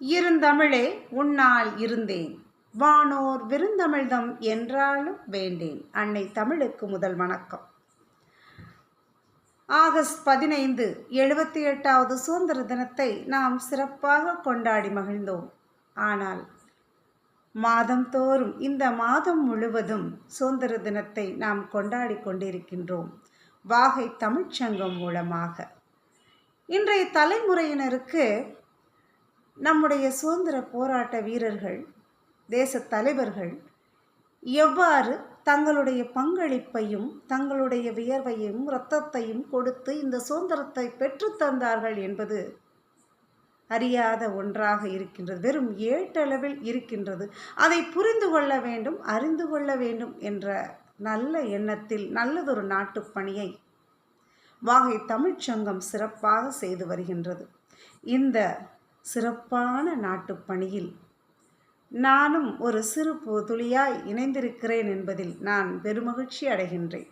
இருந்தமிழே உன்னால் இருந்தேன். வானோர் விருந்தமிழ்தம் என்றாலும் வேண்டேன். அன்னை தமிழுக்கு முதல் வணக்கம். ஆகஸ்ட் பதினைந்து எழுபத்தி எட்டாவது சுதந்திர தினத்தை நாம் சிறப்பாக கொண்டாடி மகிழ்ந்தோம். ஆனால் மாதந்தோறும் இந்த மாதம் முழுவதும் சுதந்திர தினத்தை நாம் கொண்டாடி கொண்டிருக்கின்றோம். வாகை தமிழ்ச்சங்கம் மூலமாக. இன்றைய தலைமுறையினருக்கு நம்முடைய சுதந்திர போராட்ட வீரர்கள் தேச தலைவர்கள் எவ்வாறு தங்களுடைய பங்களிப்பையும் தங்களுடைய வியர்வையும் இரத்தத்தையும் கொடுத்து இந்த சுதந்திரத்தை பெற்றுத்தந்தார்கள் என்பது அறியாத ஒன்றாக இருக்கின்றது. வெறும் ஏட்டளவில் இருக்கின்றது. அதை புரிந்து கொள்ள வேண்டும் அறிந்து கொள்ள வேண்டும் என்ற நல்ல எண்ணத்தில் நல்லதொரு நாட்டுப் பணியை வாகை தமிழ்ச்சங்கம் சிறப்பாக செய்து வருகின்றது. இந்த சிறப்பான நாட்டுப்பணியில் நானும் ஒரு சிறு துளியாய் இணைந்திருக்கிறேன் என்பதில் நான் பெருமகிழ்ச்சி அடைகின்றேன்.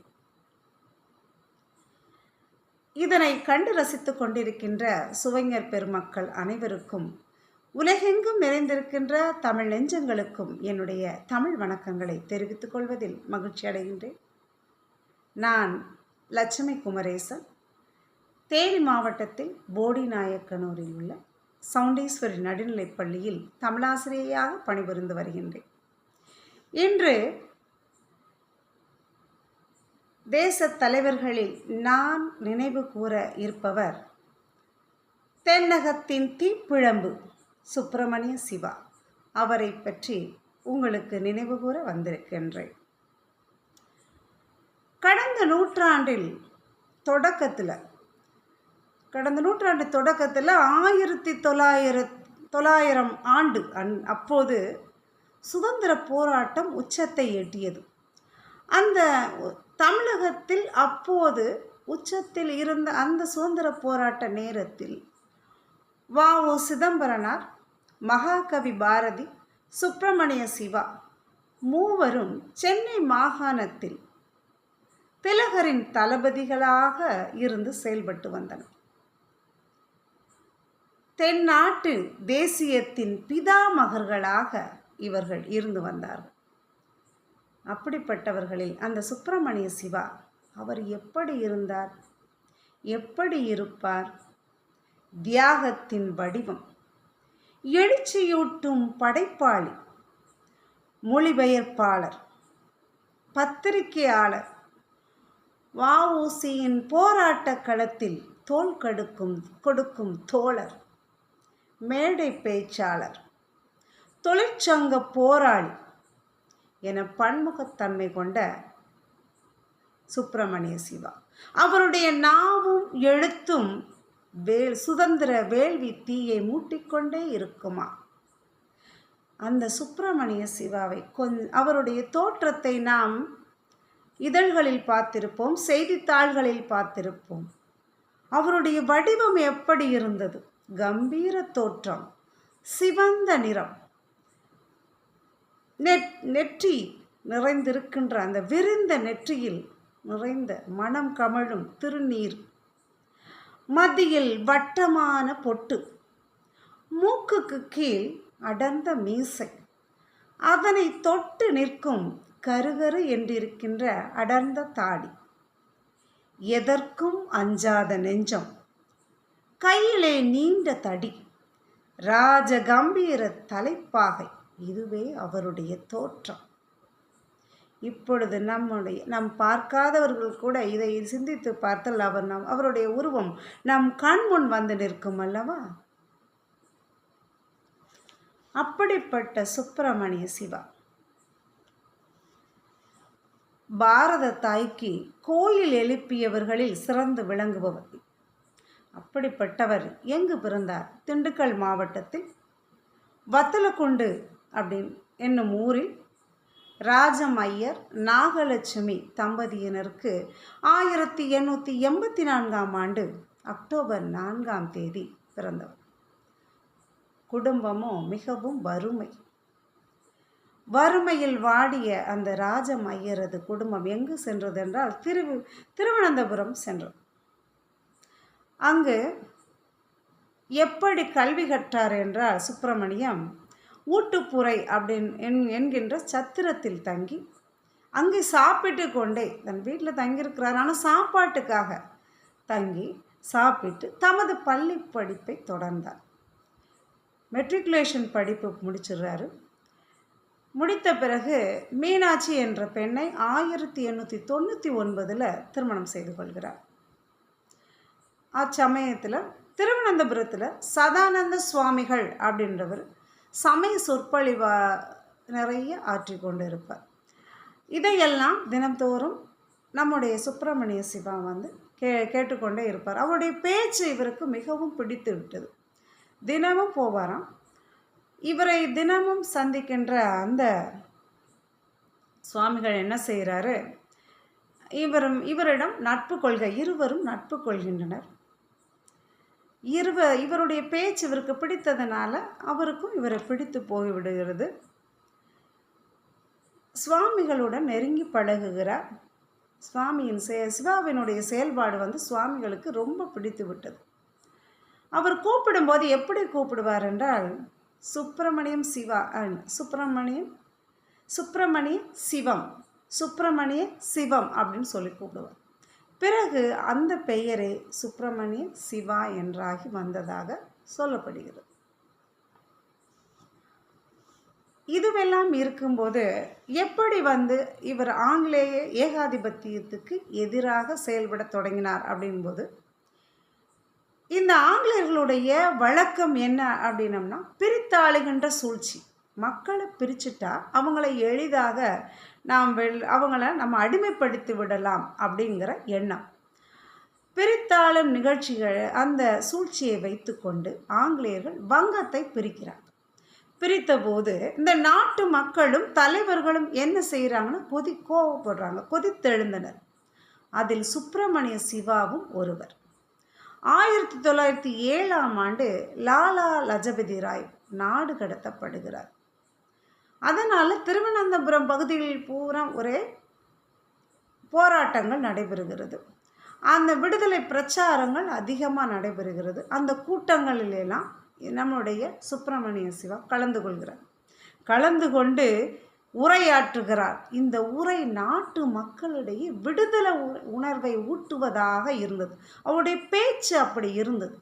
இதனை கண்டு ரசித்துக் கொண்டிருக்கின்ற சுவைஞர் பெருமக்கள் அனைவருக்கும் உலகெங்கும் நிறைந்திருக்கின்ற தமிழ் நெஞ்சங்களுக்கும் என்னுடைய தமிழ் வணக்கங்களை தெரிவித்துக் கொள்வதில் மகிழ்ச்சி அடைகின்றேன். நான் லட்சுமி குமரேசன் தேனி மாவட்டத்தில் போடி நாயக்கனூரில் உள்ள சவுண்டேஸ்வரி நடுநிலைப் பள்ளியில் தமிழாசிரியையாக பணிபுரிந்து வருகின்றேன். இன்று தேச தலைவர்களில் நான் நினைவு கூற இருப்பவர் தென்னகத்தின் தீப்பிழம்பு சுப்பிரமணிய சிவா. அவரை பற்றி உங்களுக்கு நினைவு கூற வந்திருக்கின்றேன். கடந்த நூற்றாண்டில் தொடக்கத்தில் கடந்த நூற்றாண்டு தொடக்கத்தில் ஆயிரத்தி தொள்ளாயிரத் தொள்ளாயிரம் ஆண்டு அன் அப்போது சுதந்திர போராட்டம் உச்சத்தை எட்டியது. அந்த தமிழகத்தில் அப்போது உச்சத்தில் இருந்த அந்த சுதந்திர போராட்ட நேரத்தில் வ. ஓ. சிதம்பரனார் மகாகவி பாரதி சுப்பிரமணிய சிவா மூவரும் சென்னை மாகாணத்தில் திலகரின் தளபதிகளாக இருந்து செயல்பட்டு வந்தனர். தென்னாட்டின் தேசியத்தின் பிதாமகர்களாக இவர்கள் இருந்து வந்தார்கள். அப்படிப்பட்டவர்களில் அந்த சுப்பிரமணிய சிவா அவர் எப்படி இருந்தார்? எப்படி இருப்பார்? தியாகத்தின் வடிவம் எழுச்சியூட்டும் படைப்பாளி மொழிபெயர்ப்பாளர் பத்திரிகையாளர் வஉசியின் போராட்ட களத்தில் தோல் கடுக்கும் கொடுக்கும் தோழர் மேடை பேச்சாளர். தொழிற்சங்க போராளி என பன்முகத்தன்மை கொண்ட சுப்பிரமணிய சிவா. அவருடைய நாவும் எழுத்தும் வேல் சுதந்திர வேள்வி தீயை மூட்டிக்கொண்டே இருக்குமா? அந்த சுப்பிரமணிய சிவாவை கொஞ் அவருடைய தோற்றத்தை நாம் இதழ்களில் பார்த்திருப்போம் செய்தித்தாள்களில் பார்த்திருப்போம். அவருடைய வடிவம் எப்படி இருந்தது? கம்பீர தோற்றம் சிவந்த நிறம். நெட் நெற்றி நிறைந்திருக்கின்ற அந்த விரிந்த நெற்றியில் நிறைந்த மனம் கமழும் திருநீர். மத்தியில் வட்டமான பொட்டு. மூக்குக்கு கீழ் அடர்ந்த மீசை. அதனை தொட்டு நிற்கும் கருகரு என்றிருக்கின்ற அடர்ந்த தாடி. எதற்கும் அஞ்சாத நெஞ்சம். கையிலே நீண்ட தடி. ராஜ கம்பீர தலைப்பாகை இதுவே அவருடைய தோற்றம். இப்பொழுது நம்முடைய நம் பார்க்காதவர்கள் கூட இதை சிந்தித்து பார்த்தால் அவர் நம் அவருடைய உருவம் நம் கண் முன் வந்து நிற்கும் அல்லவா? அப்படிப்பட்ட சுப்பிரமணிய சிவா. பாரத தாய்க்கு கோயில் எழுப்பியவர்களில் சிறந்து விளங்குபவர். அப்படிப்பட்டவர். எங்கு பிறந்தார்? திண்டுக்கல் மாவட்டத்தில். வத்தலக்குண்டு அப்படின் என்னும் ஊரில் ராஜம் ஐயர் நாகலட்சுமி தம்பதியினருக்கு ஆயிரத்தி எண்ணூற்றி எண்பத்தி நான்காம் ஆண்டு அக்டோபர் நான்காம் தேதி பிறந்தவர். குடும்பமோ மிகவும் வறுமை. வறுமையில் வாடிய அந்த ராஜம் ஐயரது குடும்பம் எங்கு சென்றது என்றால் திரு திருவனந்தபுரம் சென்றது. அங்கு எப்படி கல்வி கற்றார் என்றால் சுப்பிரமணியம் ஊட்டுப்புறை அப்படின் என் என்கின்ற சத்திரத்தில் தங்கி அங்கே சாப்பிட்டு கொண்டே தன் வீட்டில் தங்கியிருக்கிறார். ஆனால் சாப்பாட்டுக்காக தங்கி சாப்பிட்டு தமது பள்ளி படிப்பை தொடர்ந்தார். மெட்ரிகுலேஷன் படிப்பு முடிச்சிடுறாரு. முடித்த பிறகு மீனாட்சி என்ற பெண்ணை ஆயிரத்தி எண்ணூற்றி தொண்ணூற்றி ஒன்பதில் திருமணம் செய்து கொள்கிறார். அச்சமயத்தில் திருவனந்தபுரத்தில் சதானந்த சுவாமிகள் அப்படின்றவர் சமய சொற்பொழிவா நிறைய ஆற்றி கொண்டு இருப்பார் இதையெல்லாம் தினந்தோறும் நம்முடைய சுப்பிரமணிய சிவா வந்து கே கேட்டுக்கொண்டே இருப்பார். அவருடைய பேச்சு இவருக்கு மிகவும் பிடித்து விட்டது. தினமும் போவாராம். இவரை தினமும் சந்திக்கின்ற அந்த சுவாமிகள் என்ன செய்கிறாரு இவரும் இவரிடம் நட்பு கொள்கை இருவரும் நட்பு கொள்கின்றனர். இருவ இவருடைய பேச்சு இவருக்கு பிடித்ததுனால அவருக்கும் இவரை பிடித்து போய்விடுகிறது. சுவாமிகளுடன் நெருங்கி பழகுகிறார். சுவாமியின் செ சிவாவினுடைய செயல்பாடு வந்து சுவாமிகளுக்கு ரொம்ப பிடித்து விட்டது. அவர் கூப்பிடும்போது எப்படி கூப்பிடுவார் என்றால் சுப்பிரமணியம் சிவா சுப்பிரமணியம் சுப்பிரமணிய சிவம் சுப்பிரமணிய சிவம் அப்படின்னு சொல்லி கூப்பிடுவார். பிறகு அந்த பெயரே சுப்பிரமணிய சிவா என்றாகி வந்ததாக சொல்லப்படுகிறது. இதுவெல்லாம் இருக்கும்போது எப்படி வந்து இவர் ஆங்கிலேய ஏகாதிபத்தியத்துக்கு எதிராக செயல்பட தொடங்கினார் அப்படின்போது இந்த ஆங்கிலேயர்களுடைய வழக்கம் என்ன அப்படின்னம்னா பிரித்தாளுகின்ற சூழ்ச்சி. மக்களை பிரிச்சுட்டா அவங்கள எளிதாக நாம் வெள் அவங்கள நம்ம அடிமைப்படுத்தி விடலாம் அப்படிங்கிற எண்ணம். பிரித்தாளும் நிகழ்ச்சிகள் அந்த சூழ்ச்சியை வைத்துக்கொண்டு ஆங்கிலேயர்கள் வங்கத்தை பிரிக்கிறார். பிரித்தபோது இந்த நாட்டு மக்களும் தலைவர்களும் என்ன செய்கிறாங்கன்னா கொதி கோவப்படுறாங்க கொதித்தெழுந்தனர். அதில் சுப்பிரமணிய சிவாவும் ஒருவர். ஆயிரத்தி தொள்ளாயிரத்தி ஏழாம் ஆண்டு லாலா லஜபதி ராய் நாடு கடத்தப்படுகிறார். அதனால் திருவனந்தபுரம் பகுதிகளில் பூரா ஒரே போராட்டங்கள் நடைபெறுகிறது. அந்த விடுதலை பிரச்சாரங்கள் அதிகமாக நடைபெறுகிறது. அந்த கூட்டங்களிலெல்லாம் நம்முடைய சுப்பிரமணிய சிவா கலந்து கொள்கிறார். கலந்து கொண்டு உரையாற்றுகிறார். இந்த உரை நாட்டு மக்களிடையே விடுதலை உணர்வை ஊட்டுவதாக இருந்தது. அவருடைய பேச்சு அப்படி இருந்தது.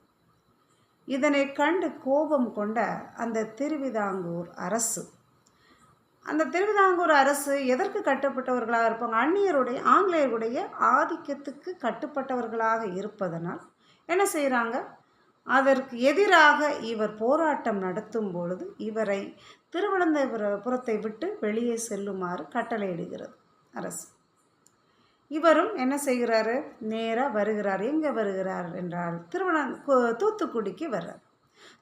இதனை கண்டு கோபம் கொண்ட அந்த திருவிதாங்கூர் அரசு அந்த திருவிதாங்கூர் அரசு எதற்கு கட்டுப்பட்டவர்களாக இருப்பாங்க? அந்நியருடைய ஆங்கிலேயருடைய ஆதிக்கத்துக்கு கட்டுப்பட்டவர்களாக இருப்பதனால் என்ன செய்கிறாங்க அதற்கு எதிராக இவர் போராட்டம் நடத்தும் பொழுது இவரை திருவனந்தபுரத்தை விட்டு வெளியே செல்லுமாறு கட்டளையிடுகிறது அரசு. இவரும் என்ன செய்கிறாரு? நேராக வருகிறார். எங்கே வருகிறார்? என்றால் திருவன தூத்துக்குடிக்கு வர்றார்.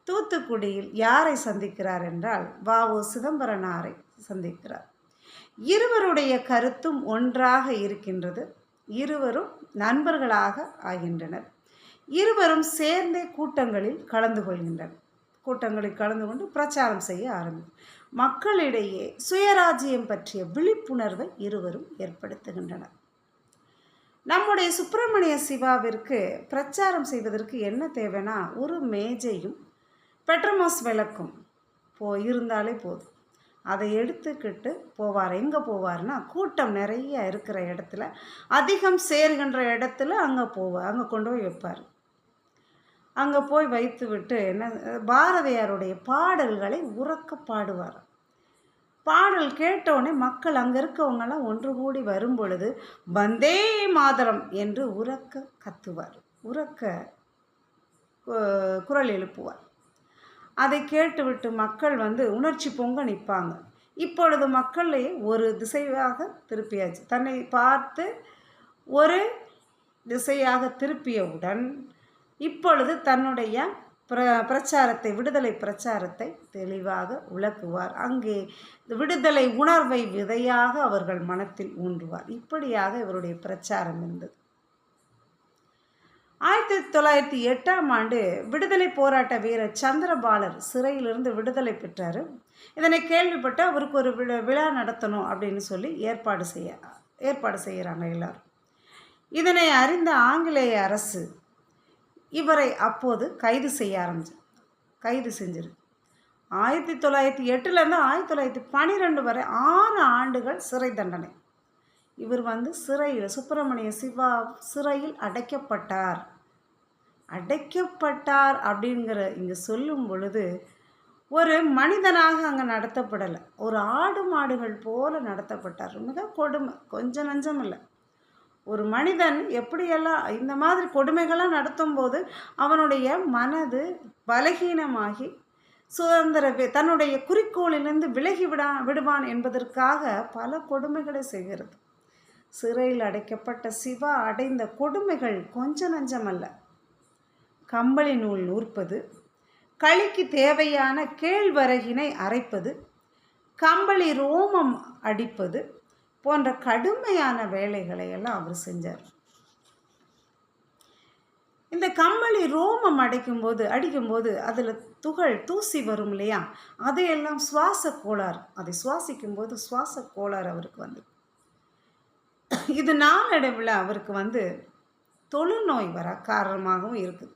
தூத்துக்குடியில் யாரை சந்திக்கிறார் என்றால் வாவு சிதம்பரனாரை சந்திக்கிறார். இருவருடைய கருத்தும் ஒன்றாக இருக்கின்றது. இருவரும் நண்பர்களாக ஆகின்றனர். இருவரும் சேர்ந்தே கூட்டங்களில் கலந்து கொள்கின்றனர். கூட்டங்களில் கலந்து கொண்டு பிரச்சாரம் செய்ய ஆரம்பிக்கும். மக்களிடையே சுயராஜ்யம் பற்றிய விழிப்புணர்வை இருவரும் ஏற்படுத்துகின்றனர். நம்முடைய சுப்பிரமணிய சிவாவிற்கு பிரச்சாரம் செய்வதற்கு என்ன தேவைன்னா ஒரு மேஜையும் பெட்ரமாஸ் விளக்கும். போ இருந்தாலே போதும். அதை எடுத்துக்கிட்டு போவார். எங்கே போவார்னா கூட்டம் நிறைய இருக்கிற இடத்துல அதிகம் சேர்கின்ற இடத்துல அங்கே போவார் அங்கே கொண்டு போய் வைப்பார். அங்கே போய் வைத்து விட்டு என்ன பாரதியாருடைய பாடல்களை உறக்க பாடுவார். பாடல் கேட்டவுடனே மக்கள் அங்கே இருக்கவங்கெல்லாம் ஒன்று கூடி வரும் பொழுது வந்தே மாதரம் என்று உறக்க கத்துவார். உறக்க குரல் எழுப்புவார். அதை கேட்டுவிட்டு மக்கள் வந்து உணர்ச்சி பொங்க நிற்பாங்க. இப்பொழுது மக்களே ஒரு திசையாக திருப்பியாச்சு. தன்னை பார்த்து ஒரு திசையாக திருப்பியவுடன் இப்பொழுது தன்னுடைய பிர பிரச்சாரத்தை விடுதலை பிரச்சாரத்தை தெளிவாக விளக்குவார். அங்கே விடுதலை உணர்வை விதையாக அவர்கள் மனத்தில் ஊன்றுவார். இப்படியாக இவருடைய பிரச்சாரம் இருந்தது. ஆயிரத்தி தொள்ளாயிரத்தி எட்டாம் ஆண்டு விடுதலை போராட்ட வீரர் சந்திரபாலர் சிறையிலிருந்து விடுதலை பெற்றார். இதனை கேள்விப்பட்டு அவருக்கு ஒரு விழா விழா நடத்தணும் அப்படின்னு சொல்லி ஏற்பாடு செய்ய ஏற்பாடு செய்கிறாங்க எல்லாரும். இதனை அறிந்த ஆங்கிலேய அரசு இவரை அப்போது கைது செய்ய ஆரம்பிச்சு கைது செஞ்சிரு ஆயிரத்தி தொள்ளாயிரத்தி எட்டுலேருந்து ஆயிரத்தி தொள்ளாயிரத்தி பன்னிரெண்டு வரை ஆறு ஆண்டுகள் சிறை தண்டனை. இவர் வந்து சிறையில் சுப்பிரமணிய சிவா சிறையில் அடைக்கப்பட்டார். அடைக்கப்பட்டார் அப்படிங்கிற இங்கே சொல்லும் பொழுது ஒரு மனிதனாக அங்கே நடத்தப்படலை. ஒரு ஆடு மாடுகள் போல நடத்தப்பட்டார். மிக கொடுமை கொஞ்சம் நஞ்சம் இல்லை. ஒரு மனிதன் எப்படியெல்லாம் இந்த மாதிரி கொடுமைகள்லாம் நடத்தும்போது அவனுடைய மனது பலகீனமாகி சுதந்திர தன்னுடைய குறிக்கோளிலிருந்து விலகி விடா விடுவான் என்பதற்காக பல கொடுமைகளை செய்கிறது. சிறையில் அடைக்கப்பட்ட சிவா அடைந்த கொடுமைகள் கொஞ்ச நஞ்சமல்ல. கம்பளி நூல் நூற்பது களிக்கு தேவையான கேழ்வரகினை அரைப்பது கம்பளி ரோமம் அடிப்பது போன்ற கடுமையான வேலைகளை எல்லாம் அவர் செஞ்சார். இந்த கம்பளி ரோமம் அடைக்கும்போது அடிக்கும்போது அதில் துகள் தூசி வரும் இல்லையா? அதையெல்லாம் சுவாச கோளாறு அதை சுவாசிக்கும்போது சுவாச கோளாறு அவருக்கு வந்து இது நாளடைவில் அவருக்கு வந்து தொழுநோய் வர காரணமாகவும் இருக்குது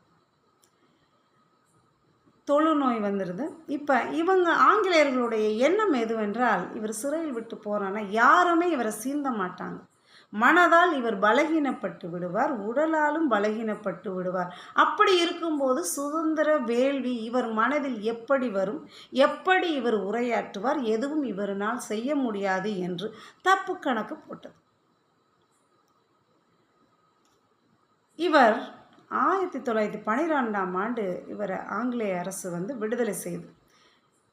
தொழுநோய் வந்துடுது இப்போ இவங்க ஆங்கிலேயர்களுடைய எண்ணம் எதுவென்றால் இவர் சிறையில் விட்டு போகிறான்னா யாருமே இவரை சீந்த மாட்டாங்க. மனதால் இவர் பலகீனப்பட்டு விடுவார் உடலாலும் பலகீனப்பட்டு விடுவார். அப்படி இருக்கும்போது சுதந்திர வேள்வி இவர் மனதில் எப்படி வரும்? எப்படி இவர் உரையாற்றுவார்? எதுவும் இவரினால் செய்ய முடியாது என்று தப்பு கணக்கு போட்டது. இவர் ஆயிரத்தி தொள்ளாயிரத்தி பன்னிரெண்டாம் ஆண்டு இவரை ஆங்கிலேய அரசு வந்து விடுதலை செய்து.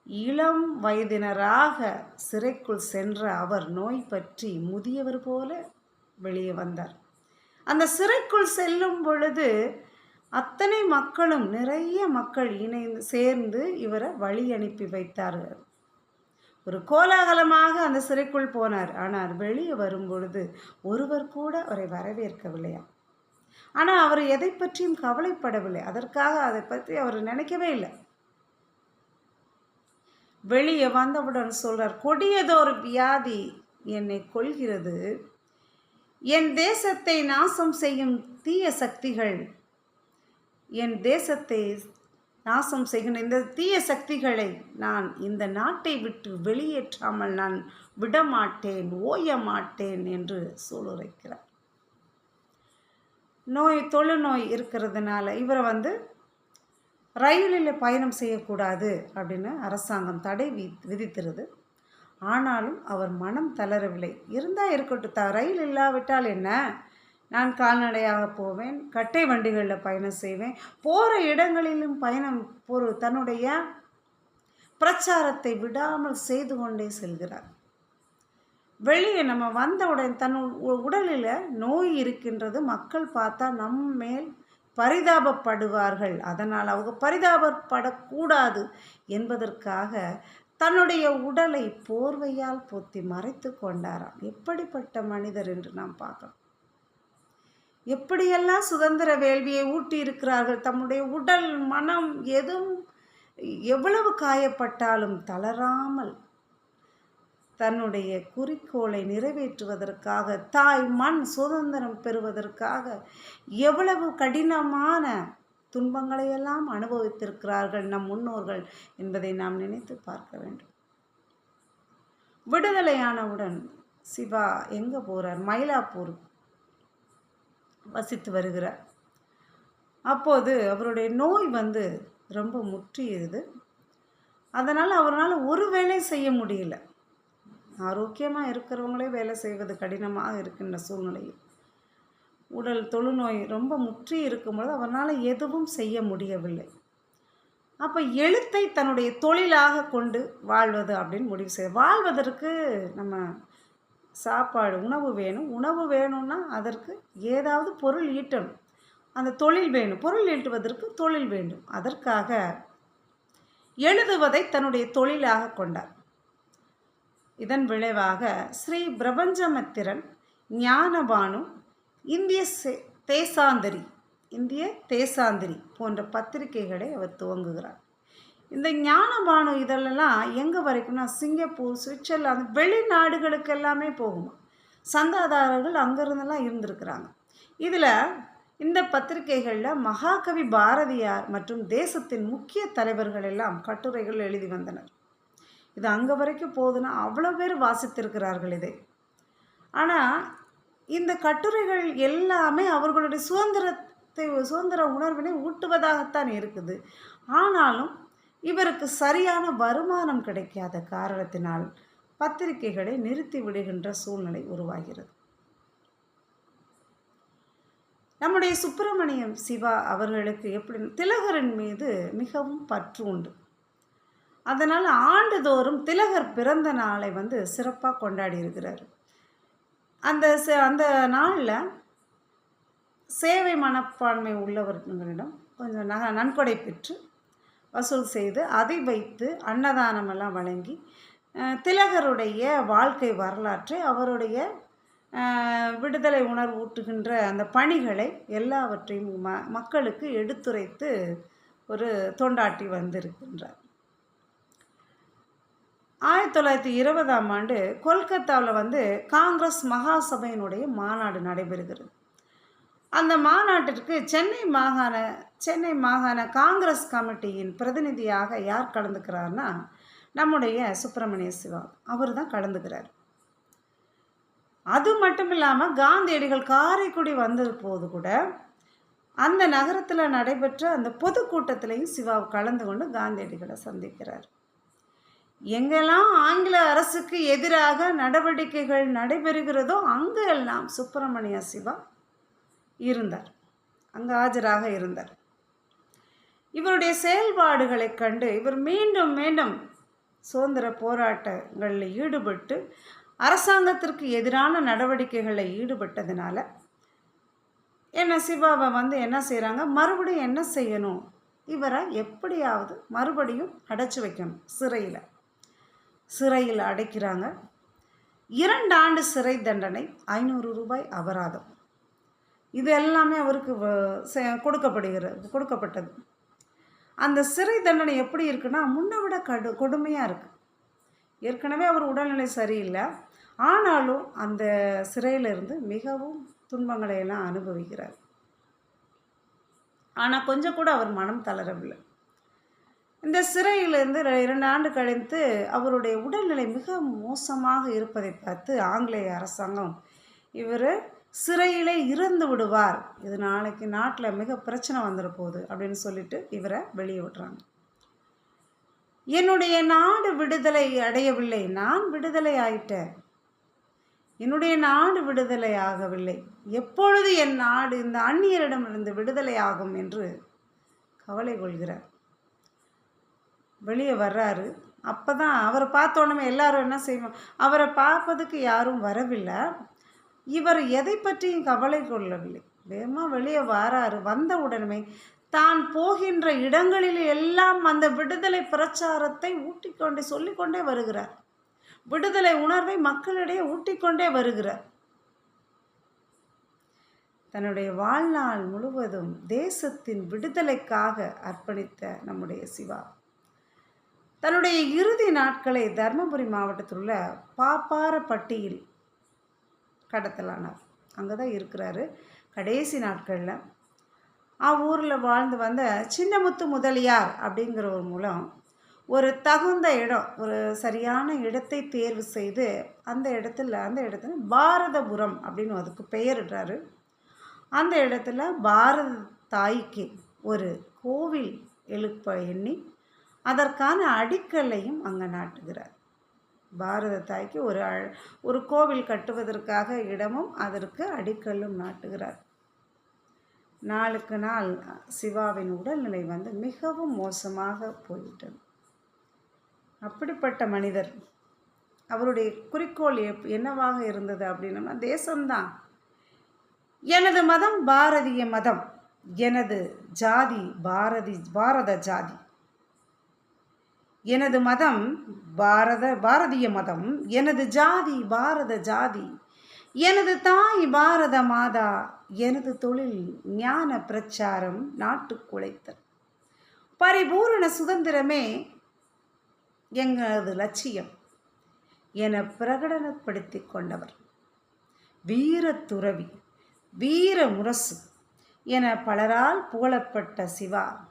இளம் வயதினராக சிறைக்குள் சென்ற அவர் நோய் பற்றி முதியவர் போல வெளியே வந்தார். அந்த சிறைக்குள் செல்லும் பொழுது அத்தனை மக்களும் நிறைய மக்கள் இணைந்து சேர்ந்து இவரை வழி அனுப்பி வைத்தார்கள். ஒரு கோலாகலமாக அந்த சிறைக்குள் போனார். ஆனால் வெளியே வரும் பொழுது ஒருவர் கூட அவரை வரவேற்கவில்லையா ஆனால் அவர் எதை பற்றியும் கவலைப்படவில்லை. அதற்காக அதை பற்றி அவர் நினைக்கவே இல்லை. வெளியே வந்தவுடன் சொல்றார் கொடியதொரு வியாதி என்னை கொள்கிறது என் தேசத்தை நாசம் செய்யும் தீய சக்திகள் என் தேசத்தை நாசம் செய்கின்ற இந்த தீய சக்திகளை நான் இந்த நாட்டை விட்டு வெளியேற்றாமல் நான் விடமாட்டேன் ஓய மாட்டேன் என்று சூளுரைக்கிறார். நோய் தொழுநோய் இருக்கிறதுனால இவரை வந்து ரயிலில் பயணம் செய்யக்கூடாது அப்படின்னு அரசாங்கம் தடை வி விதித்திருது. ஆனாலும் அவர் மனம் தளரவில்லை. இருந்தால் இருக்கட்டும் த ரயில் இல்லாவிட்டால் என்ன? நான் கால்நடையாக போவேன் கட்டை வண்டிகளில் பயணம் செய்வேன் போகிற இடங்களிலும் பயணம் ஒரு தன்னுடைய பிரச்சாரத்தை விடாமல் செய்து கொண்டே செல்கிறார். வெளியே நம்ம வந்தவுடன் தன் உடலில் நோய் இருக்கின்றது மக்கள் பார்த்தா நம் மேல் பரிதாபப்படுவார்கள். அதனால் அவங்க பரிதாபப்படக்கூடாது என்பதற்காக தன்னுடைய உடலை போர்வையால் பொத்தி மறைத்து கொண்டாராம். எப்படிப்பட்ட மனிதர் என்று நாம் பார்க்கலாம் எப்படியெல்லாம் சுதந்திர வேள்வியை ஊட்டி இருக்கிறார்கள். தம்முடைய உடல் மனம் எதுவும் எவ்வளவு காயப்பட்டாலும் தளராமல் தன்னுடைய குறிக்கோளை நிறைவேற்றுவதற்காக தாய் மண் சுதந்திரம் பெறுவதற்காக எவ்வளவு கடினமான துன்பங்களையெல்லாம் அனுபவித்திருக்கிறார்கள் நம் முன்னோர்கள் என்பதை நாம் நினைத்து பார்க்க வேண்டும். விடுதலையானவுடன் சிவா எங்கே போகிறார் மயிலாப்பூர் வசித்து வருகிறார். அப்போது அவருடைய நோய் வந்து ரொம்ப முற்றியது. அதனால் அவரால் ஒரு வேலை செய்ய முடியல. ஆரோக்கியமாக இருக்கிறவங்களே வேலை செய்வது கடினமாக இருக்கின்ற சூழ்நிலையில். உடல் தொழுநோய் ரொம்ப முற்றி இருக்கும்பொழுது அவனால் எதுவும் செய்ய முடியவில்லை. அப்போ எழுத்தை தன்னுடைய தொழிலாக கொண்டு வாழ்வது அப்படின்னு முடிவு செய்ய வாழ்வதற்கு நம்ம சாப்பாடு உணவு வேணும். உணவு வேணும்னா அதற்கு ஏதாவது பொருள் ஈட்டணும். அந்த தொழில் வேணும். பொருள் ஈட்டுவதற்கு தொழில் வேண்டும். அதற்காக எழுதுவதை தன்னுடைய தொழிலாக கொண்டார். இதன் விளைவாக ஸ்ரீ பிரபஞ்சமித்திரன் ஞானபானு இந்திய சே- தேசாந்திரி இந்திய தேசாந்திரி போன்ற பத்திரிகைகளை அவர் துவங்குகிறார். இந்த ஞானபானு இதெல்லாம் எங்கே வரைக்கும்னா சிங்கப்பூர் சுவிட்சர்லாந்து வெளிநாடுகளுக்கு எல்லாமே போகுமா? சந்தாதாரர்கள் அங்கேருந்தெல்லாம் இருந்திருக்கிறாங்க. இதில் இந்த பத்திரிகைகளில் மகாகவி பாரதியார் மற்றும் தேசத்தின் முக்கிய தலைவர்கள் எல்லாம் கட்டுரைகள் எழுதி வந்தனர். இது அங்கே வரைக்கும் போகுதுன்னா அவ்வளோ பேர் வாசித்திருக்கிறார்கள் இதை. ஆனால் இந்த கட்டுரைகள் எல்லாமே அவர்களுடைய சுதந்திரத்தை சுதந்திர உணர்வினை ஊட்டுவதாகத்தான் இருக்குது. ஆனாலும் இவருக்கு சரியான வருமானம் கிடைக்காத காரணத்தினால் பத்திரிகைகளை நிறுத்தி விடுகின்ற சூழ்நிலை உருவாகிறது. நம்முடைய சுப்பிரமணியம் சிவா அவர்களுக்கு எப்படி திலகரின் மீது மிகவும் பற்று உண்டு. அதனால் ஆண்டுதோறும் திலகர் பிறந்த நாளை வந்து சிறப்பாக கொண்டாடி இருக்கிறார். அந்த அந்த நாளில் சேவை மனப்பான்மை உள்ளவர்களிடம் கொஞ்சம் நக நன்கொடை பெற்று வசூல் செய்து அதை வைத்து அன்னதானமெல்லாம் வழங்கி திலகருடைய வாழ்க்கை வரலாற்றை அவருடைய விடுதலை உணர்வூட்டுகின்ற அந்த பணிகளை எல்லாவற்றையும் ம மக்களுக்கு எடுத்துரைத்து ஒரு தொண்டாட்டி வந்திருக்கின்றார். ஆயிரத்தி தொள்ளாயிரத்தி இருபதாம் ஆண்டு கொல்கத்தாவில் வந்து காங்கிரஸ் மகாசபையினுடைய மாநாடு நடைபெறுகிறது. அந்த மாநாட்டிற்கு சென்னை மாகாண சென்னை மாகாண காங்கிரஸ் கமிட்டியின் பிரதிநிதியாக யார் கலந்துக்கிறார்னா நம்முடைய சுப்பிரமணிய சிவா. அவர் தான் கலந்துக்கிறார். அது மட்டும் இல்லாமல் காந்தியடிகள் காரைக்குடி வந்தது போது கூட அந்த நகரத்தில் நடைபெற்ற அந்த பொதுக்கூட்டத்திலையும் சிவா கலந்து கொண்டு காந்தியடிகளை சந்திக்கிறார். எங்கெல்லாம் ஆங்கில அரசுக்கு எதிராக நடவடிக்கைகள் நடைபெறுகிறதோ அங்கெல்லாம் சுப்பிரமணிய சிவா இருந்தார். அங்கே ஆஜராக இருந்தார். இவருடைய செயல்பாடுகளை கண்டு இவர் மீண்டும் மீண்டும் சுதந்திர போராட்டங்களில் ஈடுபட்டு அரசாங்கத்திற்கு எதிரான நடவடிக்கைகளில் ஈடுபட்டதுனால என்ன சிவாவை வந்து என்ன செய்கிறாங்க மறுபடியும் என்ன செய்யணும்? இவரை எப்படியாவது மறுபடியும் அடைச்சி வைக்கணும் சிறையில். சிறையில் அடைக்கிறாங்க. இரண்டு ஆண்டு சிறை தண்டனை ஐநூறு ரூபாய் அபராதம். இது எல்லாமே அவருக்கு கொடுக்கப்படுகிறது கொடுக்கப்பட்டது. அந்த சிறை தண்டனை எப்படி இருக்குன்னா முன்னை விட கடு கொடுமையாக இருக்குது ஏற்கனவே அவர் உடல்நிலை சரியில்லை. ஆனாலும் அந்த சிறையிலிருந்து மிகவும் துன்பங்களை எல்லாம் அனுபவிக்கிறார். ஆனால் கொஞ்சம் கூட அவர் மனம் தளரவில்லை. இந்த சிறையிலிருந்து இரண்டு ஆண்டு கழித்து அவருடைய உடல்நிலை மிக மோசமாக இருப்பதை பார்த்து ஆங்கிலேய அரசாங்கம் இவர் சிறையிலே இறந்து விடுவார். இது நாளைக்கு நாட்டில் மிக பிரச்சனை வந்துட போகுது அப்படின்னு சொல்லிட்டு இவரை வெளியே விடுறாங்க. என்னுடைய நாடு விடுதலை அடையவில்லை. நான் விடுதலை ஆயிட்டேன். என்னுடைய நாடு விடுதலை ஆகவில்லை. எப்பொழுது என் நாடு இந்த அந்நியரிடமிருந்து விடுதலை ஆகும் என்று கவலை கொள்கிறார். வெளியே வர்றாரு. அப்போ தான் அவரை பார்த்தோன்னே எல்லாரும் என்ன செய்வோம் அவரை பார்ப்பதுக்கு யாரும் வரவில்லை. இவர் எதை பற்றியும் கவலை கொள்ளவில்லை. வேகமாக வெளியே வராரு. வந்த உடனே தான் போகின்ற இடங்களில் எல்லாம் அந்த விடுதலை பிரச்சாரத்தை ஊட்டிக்கொண்டே சொல்லிக்கொண்டே வருகிறார். விடுதலை உணர்வை மக்களிடையே ஊட்டிக்கொண்டே வருகிறார். தன்னுடைய வாழ்நாள் முழுவதும் தேசத்தின் விடுதலைக்காக அர்ப்பணித்த நம்முடைய சிவா. தன்னுடைய இறுதி நாட்களை தருமபுரி மாவட்டத்தில் உள்ள பாப்பாரப்பட்டியில் கடத்தலானார். அங்கே தான் இருக்கிறாரு. கடைசி நாட்களில் அவ்வூரில் வாழ்ந்து வந்த சின்னமுத்து முதலியார் அப்படிங்கிற ஒரு மூலம் ஒரு தகுந்த இடம் ஒரு சரியான இடத்தை தேர்வு செய்து அந்த இடத்துல அந்த இடத்துல பாரதபுரம் அப்படின்னு அதுக்கு பெயரிடுறாரு. அந்த இடத்துல பாரத தாய்க்கு ஒரு கோவில் எழுப்ப எண்ணி அதற்கான அடிக்கல்லையும் அங்கே நாட்டுகிறார். பாரத தாய்க்கு ஒரு ஒரு கோவில் கட்டுவதற்காக இடமும் அதற்கு அடிக்கல்லும் நாட்டுகிறார். நாளுக்கு நாள் சிவாவின் உடல்நிலை வந்து மிகவும் மோசமாக போயிட்டது. அப்படிப்பட்ட மனிதர் அவருடைய குறிக்கோள் எப் என்னவாக இருந்தது அப்படின்னா தேசம்தான். எனது மதம் பாரதிய மதம் எனது ஜாதி பாரதி பாரத ஜாதி. எனது மதம் பாரத பாரதிய மதம். எனது ஜாதி பாரத ஜாதி. எனது தாய் பாரத மாதா. எனது தொழில் ஞான பிரச்சாரம் நாட்டுக்குழைத்தல் பரிபூரண சுதந்திரமே எங்களது லட்சியம் என பிரகடனப்படுத்தி கொண்டவர். வீர துறவி வீர முரசு என பலரால் புகழப்பட்ட சிவா.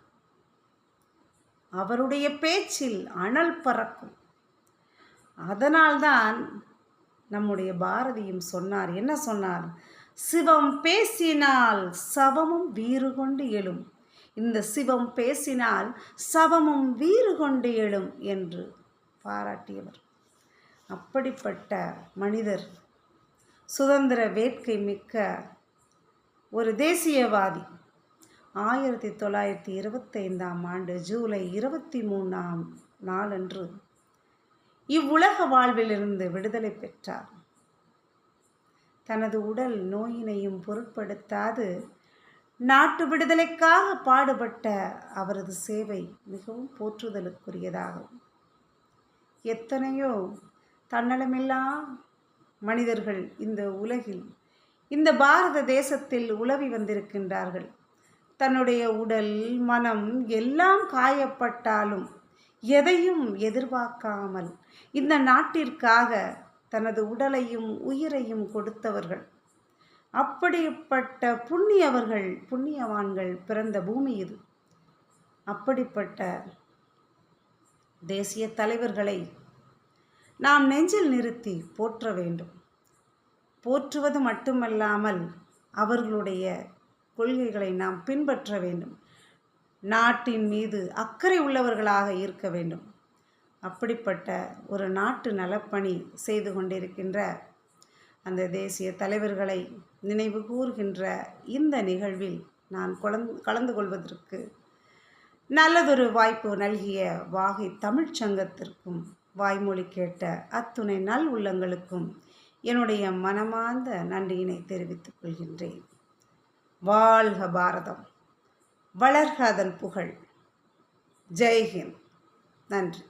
அவருடைய பேச்சில் அனல் பறக்கும். அதனால்தான் நம்முடைய பாரதியும் சொன்னார். என்ன சொன்னார்? சிவம் பேசினால் சவமும் வீறு கொண்டு எழும். இந்த சிவம் பேசினால் சவமும் வீறு கொண்டு எழும் என்று பாராட்டியவர். அப்படிப்பட்ட மனிதர் சுதந்திர வேட்கை மிக்க ஒரு தேசியவாதி. ஆயிரத்தி தொள்ளாயிரத்தி இருபத்தைந்தாம் ஆண்டு ஜூலை இருபத்தி மூணாம் நாளன்று இவ்வுலக வாழ்விலிருந்து விடுதலை பெற்றார். தனது உடல் நோயினையும் பொருட்படுத்தாது நாட்டு விடுதலைக்காக பாடுபட்ட அவரது சேவை மிகவும் போற்றுதலுக்குரியதாகும். எத்தனையோ தன்னலமில்லா மனிதர்கள் இந்த உலகில் இந்த பாரத தேசத்தில் உலவி வந்திருக்கின்றார்கள். தன்னுடைய உடல் மனம் எல்லாம் காயப்பட்டாலும் எதையும் எதிர்பார்க்காமல் இந்த நாட்டிற்காக தனது உடலையும் உயிரையும் கொடுத்தவர்கள். அப்படிப்பட்ட புண்ணியவர்கள் புண்ணியவான்கள் பிறந்த பூமி இது. அப்படிப்பட்ட தேசிய தலைவர்களை நாம் நெஞ்சில் நிறுத்தி போற்ற வேண்டும். போற்றுவது மட்டுமல்லாமல் அவர்களுடைய கொள்கைகளை நாம் பின்பற்ற வேண்டும். நாட்டின் மீது அக்கறை உள்ளவர்களாக இருக்க வேண்டும். அப்படிப்பட்ட ஒரு நாட்டு நலப்பணி செய்து கொண்டிருக்கின்ற அந்த தேசிய தலைவர்களை நினைவு கூறுகின்ற இந்த நிகழ்வில் நான் கலந்து கலந்து கொள்வதற்கு நல்லதொரு வாய்ப்பு நல்கிய வாகை தமிழ்ச் சங்கத்திற்கும் வாய்மொழி கேட்ட அத்துணை நல் உள்ளங்களுக்கும் என்னுடைய மனமார்ந்த நன்றியினை தெரிவித்துக் கொள்கின்றேன். வாழ்க பாரதம். வளர்க அதன் புகழ். ஜெய்ஹிந்த். நன்றி.